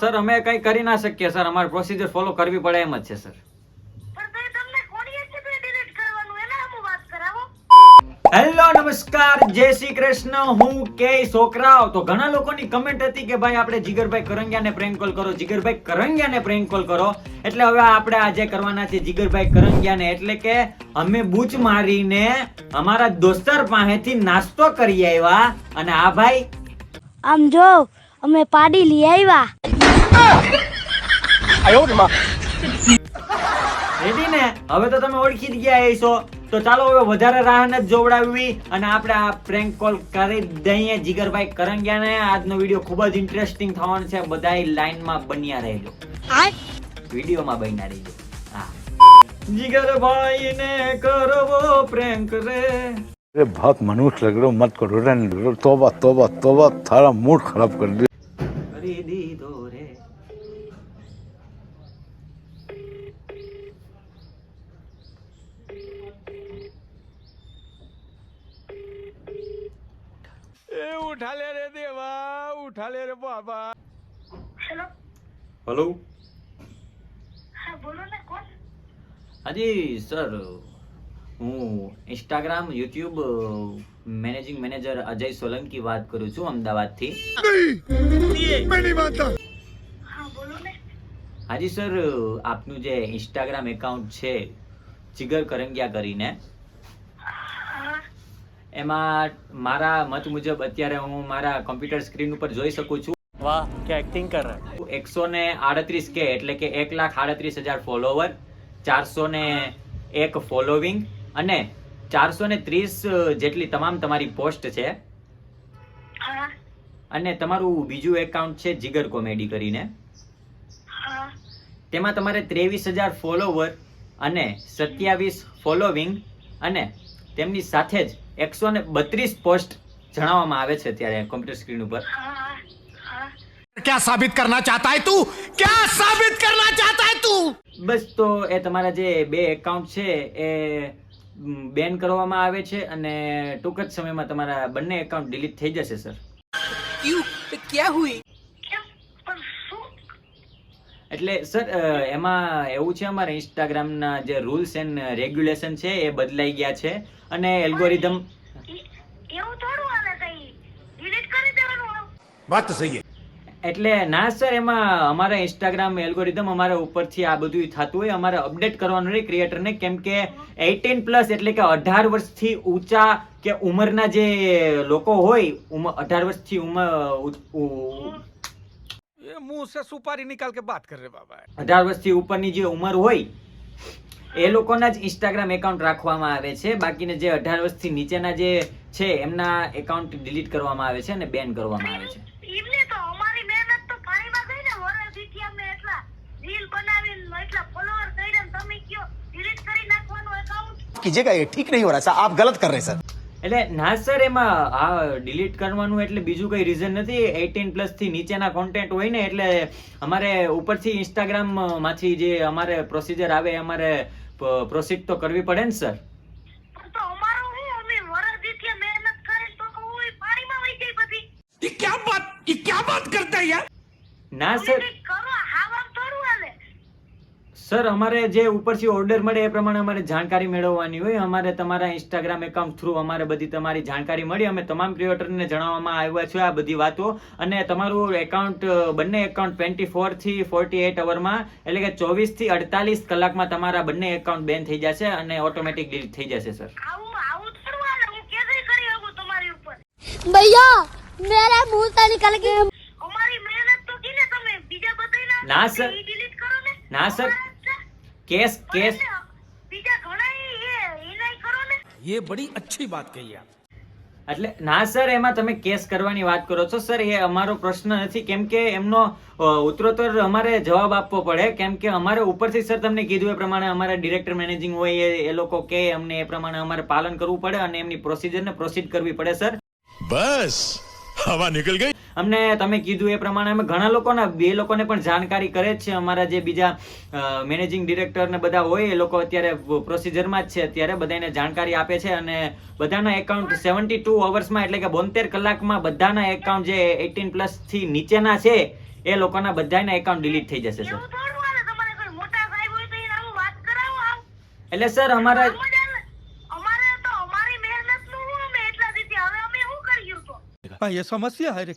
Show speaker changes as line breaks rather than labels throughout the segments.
Sir અમે કંઈ કરી ના શકીએ સર. અમારે પ્રોસિજર ફોલો કરવી પડે એમ જ છે સર.
પણ તો એ તમને કોણીએ છે તો ડિલીટ કરવાનું. એના આમ વાત કરાવો.
હેલો નમસ્કાર. જય શ્રી કૃષ્ણ. હું કે છોકરાઓ. તો ઘણા લોકોની કમેન્ટ હતી કે ભાઈ આપણે જીગરભાઈ કરંગિયાને પ્રેન્ક કોલ કરો. જીગરભાઈ કરંગિયાને પ્રેન્ક કોલ કરો. એટલે હવે આપણે આજે કરવાના છે જીગરભાઈ કરંગિયાને. એટલે કે અમે બૂચ મારીને અમારા દોસ્તર પાસેથી નાસ્તો કરી આવ્યા. અને આ ભાઈ
આમ જો અમે પાડી લઈ આવ્યા.
哎呦我的妈！રેડી ને હવે તો તમે ઓળખી જ ગયા છો તો ચાલો હવે વધારે રાહ ન જોવડાવી અને આપણે આ પ્રેન્ક કોલ કરી દઈએ. જીગરભાઈ કરંગિયાને આજનો વીડિયો ખૂબ જ ઇન્ટરેસ્ટિંગ થવાનો છે. બધાય લાઈનમાં બન્યા રહેજો. વિડીયોમાં બન્યા રહેજો. જીગરભાઈ ને કરવો પ્રેન્ક રે.
અરે ભક મનુષ્ય લગડો મત કરો. રે તોબા તોબા તોબા, તારા મૂડ ખરાબ
કરી દે.
ઉઠા લે રે દેવા ઉઠા લે રે બાબા.
હેલો?
હેલો?
હા બોલો ને કોણ?
હાજી સર હું Instagram YouTube managing manager Ajay Solanki વાત કરું છું અમદાવાદથી. હાજી સર આપનું જે ઇન્સ્ટાગ્રામ એકાઉન્ટ છે જીગર કરંગિયા કરીને એમાં મારા મત મુજબ અત્યારે હું મારા કમ્પ્યુટર સ્ક્રીન ઉપર જોઈ શકું છું.
વાહ કે એક્ટિંગ કર રહા?
એકસો ને આડત્રીસ કે એટલે કે એક લાખ આડત્રીસ હજાર ફોલોવર ચારસો ને એક ફોલોવિંગ અને ચારસો ને ત્રીસ જેટલી તમામ તમારી પોસ્ટ છે. અને તમારું બીજું એકાઉન્ટ છે જીગર કોમેડી કરીને. તેમાં તમારે ત્રેવીસ હજાર ફોલોવર અને સત્યાવીસ ફોલોવિંગ અને તેમની સાથે જ એકસો ને બત્રીસ પોસ્ટ જણાવવામાં આવે છે ત્યારે કોમ્પ્યુટર સ્ક્રીન ઉપર.
ક્યાં સાબિત કરના ચાહતા હે તું? ક્યાં સાબિત કરના ચાહતા હે તું?
બસ તો એ તમારા જે બે એકાઉન્ટ છે એ બેન કરવામાં આવે છે અને ટૂંક જ સમયમાં તમારા બંને એકાઉન્ટ ડિલીટ થઈ જશે સર
યુ ક્યાં હુઈ?
એટલે સર એમાં એવું છે અમારા ઇન્સ્ટાગ્રામના જે રૂલ્સ એન્ડ રેગ્યુલેશન છે એ બદલાઈ ગયા છે. અને એલ્ગોરિધમ
એવું થોડું હાલે કઈ ડિલીટ કરી દેવાનું
વાત તો સહી
એટલે ના સર એમાં અમારા ઇન્સ્ટાગ્રામ એલ્ગોરિધમ અમારા ઉપરથી આ બધું થતું હોય અમારે અપડેટ કરવાનું રહે ક્રિએટરને કેમ કે એટીન પ્લસ એટલે કે અઢાર વર્ષથી ઊંચા કે ઉંમરના જે લોકો હોય અઢાર વર્ષથી ઉંમર
મુંહ સે સુપારી નિકાલ કે બાત કર રે બાબા.
અઢાર વર્ષથી ઉપરની જે ઉંમર હોય એ લોકોના જ ઇન્સ્ટાગ્રામ એકાઉન્ટ રાખવામાં આવે છે. બાકીને જે અઢાર વર્ષથી નીચેના જે છે એમના એકાઉન્ટ ડિલીટ કરવામાં આવે છે અને બેન કરવામાં આવે છે.
એમને તો અમારી ઠીક નહીં હો રહા સર આપ ગલત કર
રહે સર
એટલે ના સર એમાં આ ડિલીટ કરવાનું એટલે બીજું કંઈ રીઝન નથી. એટીન પ્લસથી નીચેના કોન્ટેન્ટ હોય ને એટલે અમારે ઉપરથી ઇન્સ્ટાગ્રામમાંથી જે અમારે પ્રોસીજર આવે અમારે પ્રોસીડ તો કરવી પડે ને સર? ના સર. સર અમારે જે ઉપરથી ઓર્ડર મળે એ પ્રમાણે અમારે જાણકારી મેળવવાની હોય. અમારે તમારા ઇન્સ્ટાગ્રામ એકાઉન્ટ થ્રુ અમારે બધી તમારી જાણકારી મળી. અમે તમામ ક્રિએટરને જણાવવામાં આવ્યા છે આ બધી વાતો. અને તમારું એકાઉન્ટ બંને એકાઉન્ટ ટ્વેન્ટી ફોરથી ફોર્ટી એટ અવરમાં એટલે કે ચોવીસથી અડતાલીસ કલાકમાં તમારા બંને એકાઉન્ટ બેન થઈ જશે અને ઓટોમેટિક ડિલીટ થઈ જશે સર.
ભૈયા
ના સર.
ના.
સર. Case
case. બીજા ઘણા એ
બડી અચ્છી વાત કહી આપ.
એટલે ના સર એમાં તમે કેસ કરવાની વાત કરો છો. સર એ અમારો પ્રશ્ન નથી. કેમ કે એમનો ઉત્તરોત્તર અમારે જવાબ આપવો પડે. કેમ કે અમારે ઉપરથી સર તમને કીધું એ પ્રમાણે અમારા ડિરેક્ટર મેનેજિંગ હોય એ લોકો કે અમને એ પ્રમાણે અમારે પાલન કરવું પડે અને એમની પ્રોસિજરને પ્રોસીડ કરવી પડે સર.
બસ. હવા નીકળ ગઈ?
અમને તમે કીધું એ પ્રમાણે અમે ઘણા લોકોના બે લોકોને પણ જાણકારી કરે જ છે. અમારા જે બીજા મેનેજિંગ ડિરેક્ટર ને બધા હોય એ લોકો અત્યારે પ્રોસિજરમાં જ છે. અત્યારે બધાને જાણકારી આપે છે અને બધાના એકાઉન્ટ સેવન્ટી ટુ અવર્સમાં એટલે કે બોતેર કલાકમાં બધાના એકાઉન્ટ જે એટીન પ્લસથી નીચેના છે એ લોકોના બધાના એકાઉન્ટ ડિલીટ થઈ જશે સર
એટલે સર હાલે તમારે કોઈ મોટા સાહેબ હોય તો એને આવું વાત કરાવો આવ
એટલે સર અમારા
આમ જ હાલે. અમારે તો અમારી મહેનતનું હું અમે એટલા દીધી હવે અમે શું કર્યું
એ સમસ્યા હારે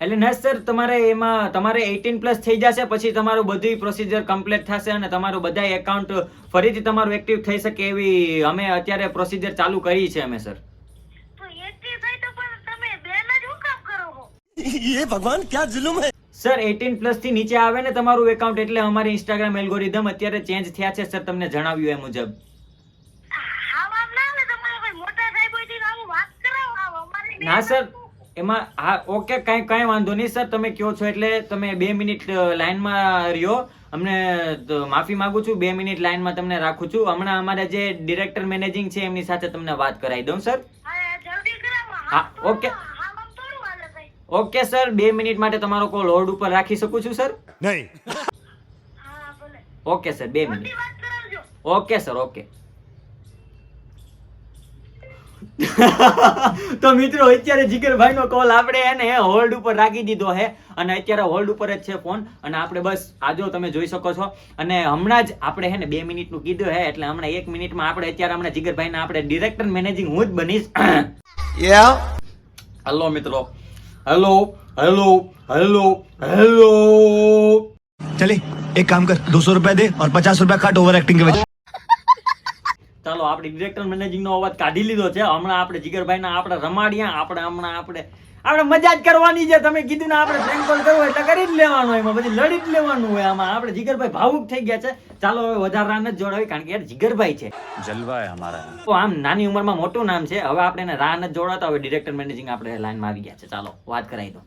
એટલે ના સર તમારે એમાં તમારે એટીન પ્લસ થઈ જશે પછી તમારું બધી પ્રોસિજર કમ્પ્લીટ થશે અને તમારું બધા એકાઉન્ટ ફરીથી તમારું એક્ટિવ થઈ શકે એવી અમે અત્યારે પ્રોસિજર ચાલુ કરી છે અમે સર.
એ ભગવાન ક્યાં જુલુમ હે?
સર એટીન પ્લસથી નીચે આવે ને તમારું એકાઉન્ટ એટલે અમારી ઇન્સ્ટાગ્રામ એલ્ગોરિધમ અત્યારે ચેન્જ થયા છે સર તમને જણાવ્યું એ મુજબ.
ના
સર. એમાં હા ઓકે કાંઈ કાંઈ વાંધો નહીં સર. તમે કયો છો એટલે તમે બે મિનિટ લાઈનમાં રહ્યો. અમને માફી માગું છું. બે મિનિટ લાઈનમાં તમને રાખું છું. હમણાં અમારા જે ડિરેક્ટર મેનેજિંગ છે એમની સાથે તમને વાત કરાવી દઉં સર.
હા જલ્દી કરાવો.
હા,
આમ થોડું-
ઓકે. Okay sir. બે મિનિટ માટે તમારો કોલ હોલ્ડ ઉપર રાખી શકું છું સર?
નહીં.
Okay sir. બે મિનિટ.
Okay sir.
ઓકે. તો મિત્રો અત્યારે જીગરભાઈ નો કોલ આપણે એને હોલ્ડ ઉપર રાખી દીધો છે અને અત્યારે હોલ્ડ ઉપર જ છે ફોન અને આપણે બસ આજો તમે જોઈ શકો છો અને હમણાં જ આપણે હે ને બે મિનિટ નું કીધું હે એટલે હમણાં એક મિનિટમાં આપણે અત્યારે હમણાં જીગરભાઈ આપણે ડિરેક્ટર મેનેજિંગ હું જ બનીશ હેલો મિત્રો હેલો હેલો હેલો હેલો
चले एक काम कर दो सौ रुपया दे और पचास रुपया काट ओवर एक्टिंग के वजह
ચાલો આપણે ડિરેક્ટર મેનેજિંગ નો અવાજ કાઢી લીધો છે. હમણાં આપણે જીગરભાઈ ના આપણે રમાડ્યા આપણે હમણાં આપણે આપણે મજા જ કરવાની છે. તમે કીધું ને આપણે પ્રેન્ક કોલ કરવો એટલે કરી જ લેવાનું એમાં પછી લડી જ લેવાનું હોય આમાં. આપણે જીગરભાઈ ભાવુક થઈ ગયા છે. ચાલો હવે વધારે રાન જ જોડાવી કારણ કે યાર જીગરભાઈ છે.
જલવા અમારા.
તો આમ નાની ઉંમરમાં મોટું નામ છે. હવે આપણે એને રાન જ જોડાતા હવે ડિરેક્ટર મેનેજિંગ આપણે લાઈનમાં આવી ગયા છે. ચાલો વાત કરાવી દો.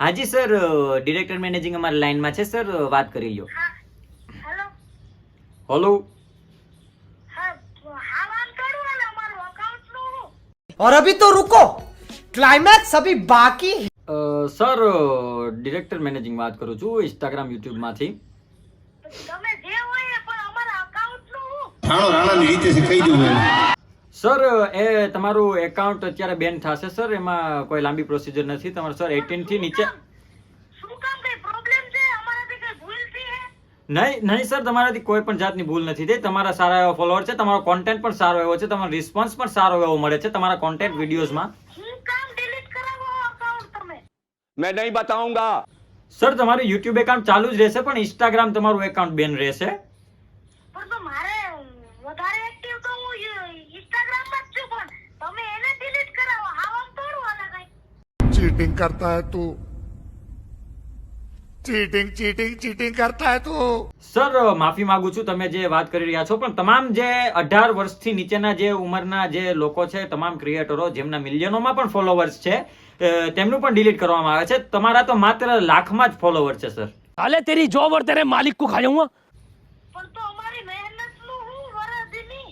હાજી સર ડિરેક્ટર મેનેજિંગ અમારી લાઈનમાં છે સર વાત કરી લ્યો.
હેલો
હોલો
હા હા આમ થોડું હાલે અમારું અકાઉન્ટનું હું
और अभी तो रुको क्लाइमैक्स अभी बाकी है
અ, સર ડિરેક્ટર મેનેજિંગ વાત કરું છું ઇન્સ્ટાગ્રામ યુટ્યુબ માંથી
તમે જે હોય એ પણ અમારા અકાઉન્ટ નું હું
રાણો રાણાની રીતે શીખાઈ દઉં
સર એ તમારું એકાઉન્ટ અત્યારે બેન થશે સર એમાં કોઈ લાંબી પ્રોસિજર નથી તમારે સર 18 થી નીચે નહીં નહીં સર તમારાથી કોઈ પણ જાતની ભૂલ નથી થઈ. તમારા સારા એવા ફોલોઅર છે તમારો કોન્ટેન્ટ પણ સારો એવો છે તમારો રિસ્પોન્સ પણ સારો એવો મળે છે તમારા કોન્ટેન્ટ વિડીયોઝમાં
મેં. નહીં બતાઉંગા
સર તમારું યુટ્યુબ એકાઉન્ટ ચાલુ જ રહેશે પણ ઇન્સ્ટાગ્રામ તમારું એકાઉન્ટ બેન રહેશે.
ચીટિંગ કરતા હે
તું. ચીટિંગ ચીટિંગ ચીટિંગ કરતા તો.
સર માફી માંગુ છું તમે જે વાત કરી રહ્યા છો પણ તમામ જે અઢાર વર્ષથી નીચેના જે ઉંમરના જે લોકો છે તમામ ક્રિએટરો જેમના મિલિયનોમાં પણ ફોલોવર્સ છે તેમનું પણ ડિલીટ કરવામાં આવે છે. તમારા તો માત્ર લાખમાં જ ફોલોવર છે સર
કાલે તેરી જોબ ઓર તેરે માલિક કો ખાયો હું
પણ તો અમારી મહેનતનું હું વરદની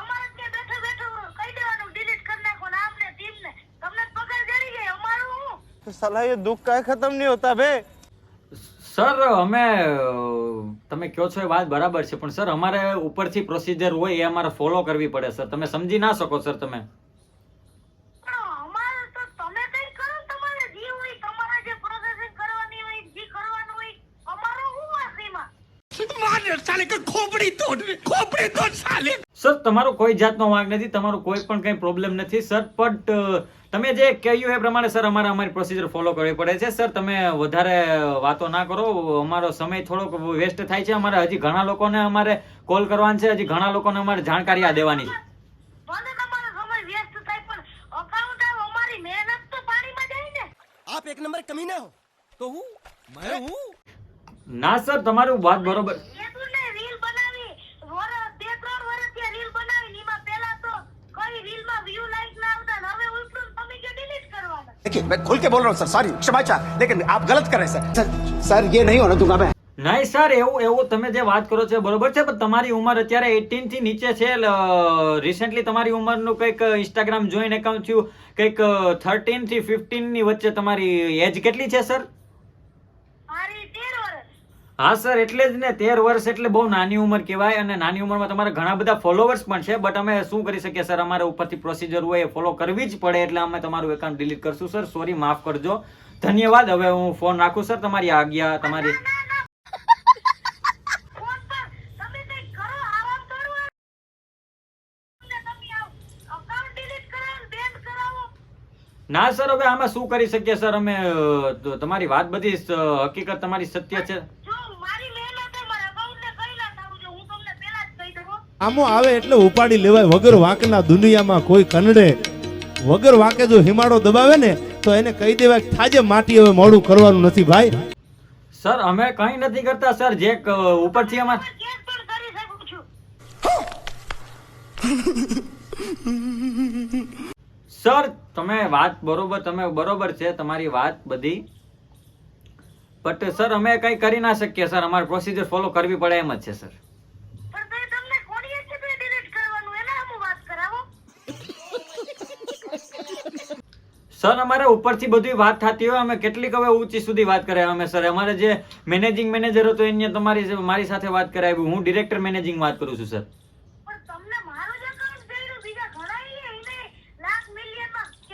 અમારે ત્યાં બેઠો બેઠો કહી દેવાનું ડિલીટ કરી નાખો ને ટીમ ને. તમને પગાર જડી ગઈ અમારું
સલાહ દુઃખ કાય ખતમ નહીં હોતા ભાઈ.
સર અમે તમે કહો છો એ વાત બરાબર છે પણ સર અમારે ઉપરથી પ્રોસિજર હોય એ અમારે ફોલો કરવી પડે સર તમે સમજી ના શકો સર તમે. સર તમારો કોઈ જાતનો વાંક નથી તમારો કોઈ પણ કઈ પ્રોબ્લેમ નથી સર બટ તમે જે કહ્યું એ પ્રમાણે સર અમારે અમારી પ્રોસીજર ફોલો કરવી પડે છે. સર તમે વધારે વાતો ના કરો. અમારો સમય થોડોક વેસ્ટ થાય છે. અમારે હજી ઘણા લોકોને અમારે કોલ કરવાનું છે. હજી ઘણા લોકોને અમારે જાણકારી આ દેવાની છે.
આપ એક નંબર કમી ના હો. તો હું? ના
સર તમારું વાત બરોબર.
देखिए मैं खुल के बोल रहा हूँ सर सॉरी क्षमा चाह लेकिन आप गलत कर रहे हैं सर सर सर ये नहीं होने दूंगा मैं
નહીં સર એવું એવું તમે જે વાત કરો છો એ બરોબર છે પણ તમારી ઉંમર અત્યારે 18 થી નીચે છે રિસેન્ટલી તમારી ઉંમરનું કંઈક ઇન્સ્ટાગ્રામ જોઈન એકાઉન્ટ થયું કંઈક થર્ટીન થી ફિફ્ટીન ની વચ્ચે તમારી એજ કેટલી છે સર
મારી તેર વર્ષ
હા, સર, એટલે જ ને, તેર વર્ષ એટલે બહુ નાની ઉંમર કહેવાય અને નાની ઉંમરમાં તમારા ઘણા બધા ફોલોવર્સ પણ છે બટ અમે શું કરી શકીએ, સર? અમારે ઉપરથી પ્રોસિજર હોય એ ફોલો કરવી જ પડે, એટલે અમે તમારું એકાઉન્ટ ડિલીટ કરશું, સર. સોરી માફ કરજો. ધન્યવાદ. હવે હું ફોન રાખું, સર, તમારી આજ્ઞા, તમારી ના, સર, હવે આમાં શું કરી શકીએ, સર? અમે તમારી વાત બધી હકીકત તમારી સત્ય છે
જો મારી મહેનત છે મારા અકાઉન્ટને કઈ ના થવું જોઈએ હું તમને પહેલા જ કહી દઉં
આમો આવે એટલે ઉપાડી લેવાય. વગર વાંકના દુનિયામાં કોઈ કનડે, વગર વાંકે જો હિમાડો દબાવે ને, તો એને કહી દેવાય થાજે માટી હવે મોડું કરવાનું નથી ભાઈ.
સર, અમે કંઈ નથી કરતા, સર. જે ઉપરથી અમાર સર, તમે વાત બરોબર, તમે બરોબર છે, તમારી વાત બધી. બટ સર, અમે કંઈ કરી ના શકીએ, સર. અમારે પ્રોસિજર ફોલો કરવી પડે એમ જ છે, સર
પણ તો તમને કોણીએ કીધું ડિલીટ કરવાનું એના હું વાત કરાવો
સર અમારે ઉપરથી બધી વાત થતી હોય અમે કેટલીક હવે ઊંચી સુધી વાત કરાવી. અમે સર અમારે જે મેનેજિંગ મેનેજર હતો એને તમારી મારી સાથે વાત કરાવી. હું ડિરેક્ટર મેનેજિંગ વાત કરું છું સર.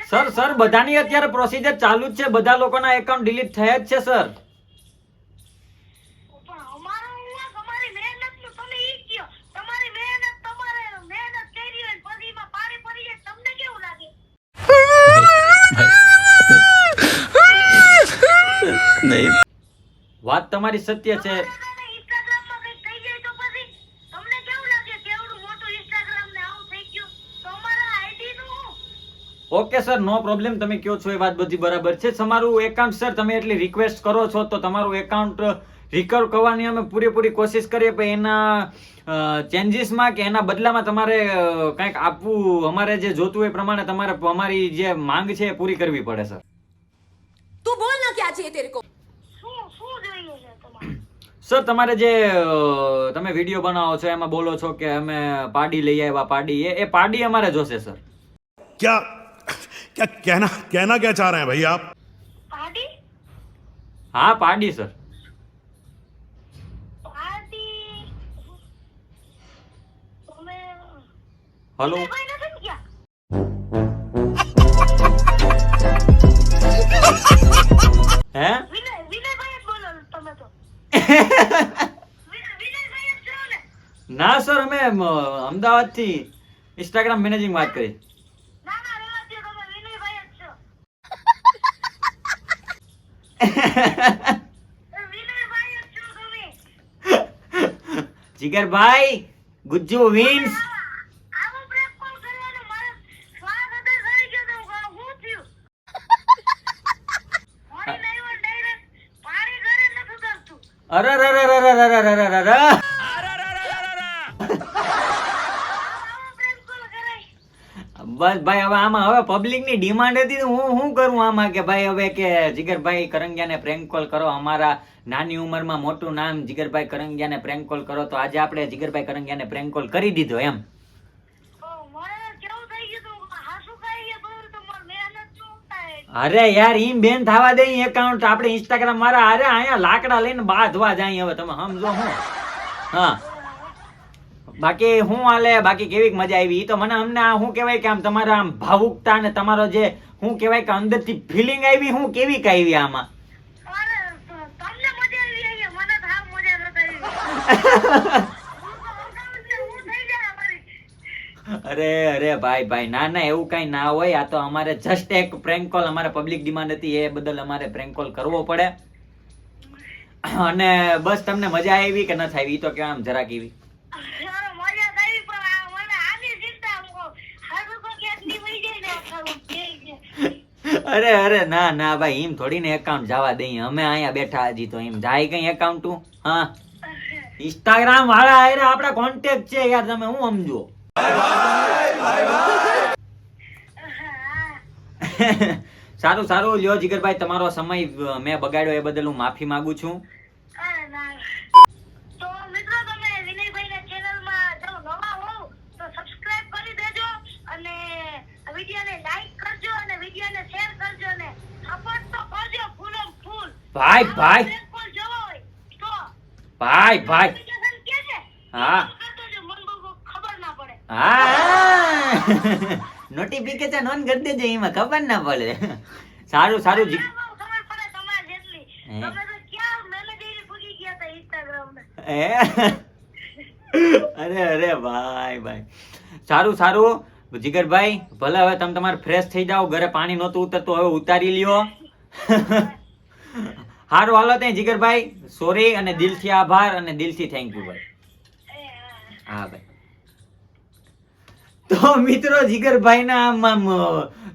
સર સર બધાની અત્યારે પ્રોસિજર ચાલુ જ છે. બધા લોકોના એકાઉન્ટ ડિલીટ થયા જ છે સર
પણ અમારો વાંક અમારી મહેનતનું તમે ઈ કયો તમારી મહેનત તમારે મહેનત કરી હોય ને પછી એમાં પાણી પડી જાય તમને કેવું લાગે
વાત તમારી સત્ય છે
ઇન્સ્ટાગ્રામમાં કંઈક થઈ જાય તો પછી તમને કેવું લાગે કેવડું મોટું ઇન્સ્ટાગ્રામ ને આવું થઈ ગયું તો વાત તમારી સત્ય છે.
Okay sir no problem. તમે કહો છો એ વાત બધી બરાબર છે. તમારું એકાઉન્ટ સર તમે એટલી રિક્વેસ્ટ કરો છો તો તમારું એકાઉન્ટ રિકવર કરવાની અમે પૂરેપૂરી કોશિશ કરીએ પણ એના ચેન્જીસમાં કે એના બદલામાં તમારે કંઈક આપવું અમારે જે જોતું એ પ્રમાણે તમારે અમારી જે માંગ છે એ પૂરી કરવી પડે સર.
તું બોલ ના ક્યાં
છે તેરે કો
સર તમારે જે તમે વીડિયો બનાવો છો એમાં બોલો છો કે અમે પાડી લઈ આવ્યા પાડી એ એ પાડી અમારે જોશે સર
ક્યાં ક્યા કેના કહેના ક્યા ચાહ રહે હે ભાઈ આપ
પાડી
હા પાડી સર હેલો હે
વિનય વિનય ભાઈ બોલો તમે તો ને
સર અમે અમદાવાદથી ઇન્સ્ટાગ્રામ મેનેજિંગ વાત કરી.
ના
ગુજ્જુ
રહેવા
બસ ભાઈ હવે આમાં હવે પબ્લિકની ડિમાન્ડ હતી તો હું શું કરું આમાં કે ભાઈ હવે કે જીગરભાઈ કરંગિયાને પ્રેન્ક કોલ કરો. અમારા નાની ઉંમરમાં મોટું નામ જીગરભાઈ કરંગિયાને પ્રેન્ક કોલ કરો. તો આજે આપણે જીગરભાઈ કરંગિયાને પ્રેન્ક કોલ કરી દીધો એમ? અરે યાર ઈમ બેન થવા દે એકાઉન્ટ આપણે ઇન્સ્ટાગ્રામ મારા અરે અહીંયા લાકડા લઈને બાંધવા જાય હવે તમે સમજો હું. હા. બાકી હું હાલે બાકી કેવી મજા આવી. તો મને અમને શું કહેવાય કે આમ તમારા આમ ભાવુકતા ને તમારો જે શું કહેવાય કે અંદરથી ફિલિંગ આવી હું કેવી આવી આમાં?
અરે.
અરે ભાઈ ભાઈ ના ના એવું કઈ ના હોય. આ તો અમારે જસ્ટ એક પ્રેન્ક કોલ અમારે પબ્લિક ડિમાન્ડ હતી એ બદલ અમારે પ્રેન્ક કોલ કરવો પડે. અને બસ તમને મજા આવી કે નથી આવી એ તો કેમ આમ જરાક એવી
અરે, મજા તો આવી પણ આ મને આની ચિંતા હું કહું. હારું તો ક્યાંકની વહી જાય ને આખા કે કે.
અરે અરે, ના ના, ભાઈ, એમ થોડી ને એકાઉન્ટ જવા દઈએ અમે અહીંયા બેઠા હજી તો એમ. જાય કઈ એકાઉન્ટ હા. ઇન્સ્ટાગ્રામ વાળા આયરા આપણા કોન્ટેક્ટ છે યાર, તમે હું સમજો? સારું સારું, લ્યો જીગરભાઈ, તમારો સમય મેં બગાડ્યો એ બદલ હું માફી માંગુ છું. ભાઈ ભાઈ. ભાઈ ભાઈ. હા. હા. નોટિફિકેશન ઓન કરી દેજો એમાં ખબર ના પડે. સારું સારું જી. અરે અરે ભાઈ ભાઈ. સારું સારું. જીગરભાઈ ભલે હવે તમે તમારે ફ્રેશ થઈ જાઓ ઘરે પાણી નહોતું ઉતરતું હવે ઉતારી લ્યો. સારું હાલો ત્યાં જીગરભાઈ. સોરી અને દિલથી આભાર અને દિલથી થેન્ક યુ ભાઈ. હા. ભાઈ. તો મિત્રો જીગરભાઈ ના આમ આમ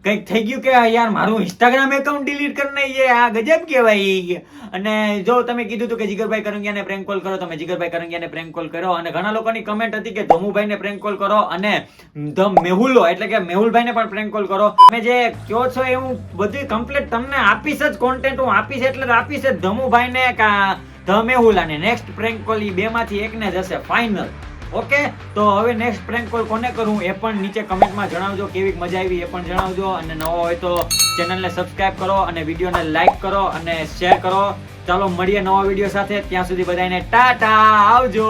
કંઈક થઈ ગયું કે યાર મારું ઇન્સ્ટાગ્રામ એકાઉન્ટ ડિલીટ કરી નાખીએ, આ ગજબ કહેવાય અને જો તમે કીધું હતું કે જીગરભાઈ કરંગિયાને પ્રેન્ક કોલ કરો, તમે જીગરભાઈ કરંગિયાને પ્રેન્ક કોલ કરો અને ઘણા લોકોની કમેન્ટ હતી કે ધમુભાઈને પ્રેન્ક કોલ કરો અને ધ મેહુલો, એટલે કે મેહુલભાઈને પણ પ્રેન્ક કોલ કરો. તમે જે કહો છો એ હું બધી કમ્પ્લીટ તમને આપીશ જ કોન્ટેન્ટ હું આપીશ એટલે આપીશ જ ધમુભાઈને ધ મેહુલાને. નેક્સ્ટ પ્રેન્ક કોલ ઈ બેમાંથી એકને જ હશે ફાઇનલ ઓકે? તો હવે નેક્સ્ટ પ્રેન્ક કોલ કોને કરું? એ પણ નીચે કમેન્ટમાં જણાવજો કેવી મજા આવી, એ પણ જણાવજો. અને નવો હોય તો ચેનલને સબસ્ક્રાઇબ કરો અને વિડીયોને લાઇક કરો અને શેર કરો. ચાલો, મળીએ નવા વીડિયો સાથે. ત્યાં સુધી બધાને ટાટા, આવજો!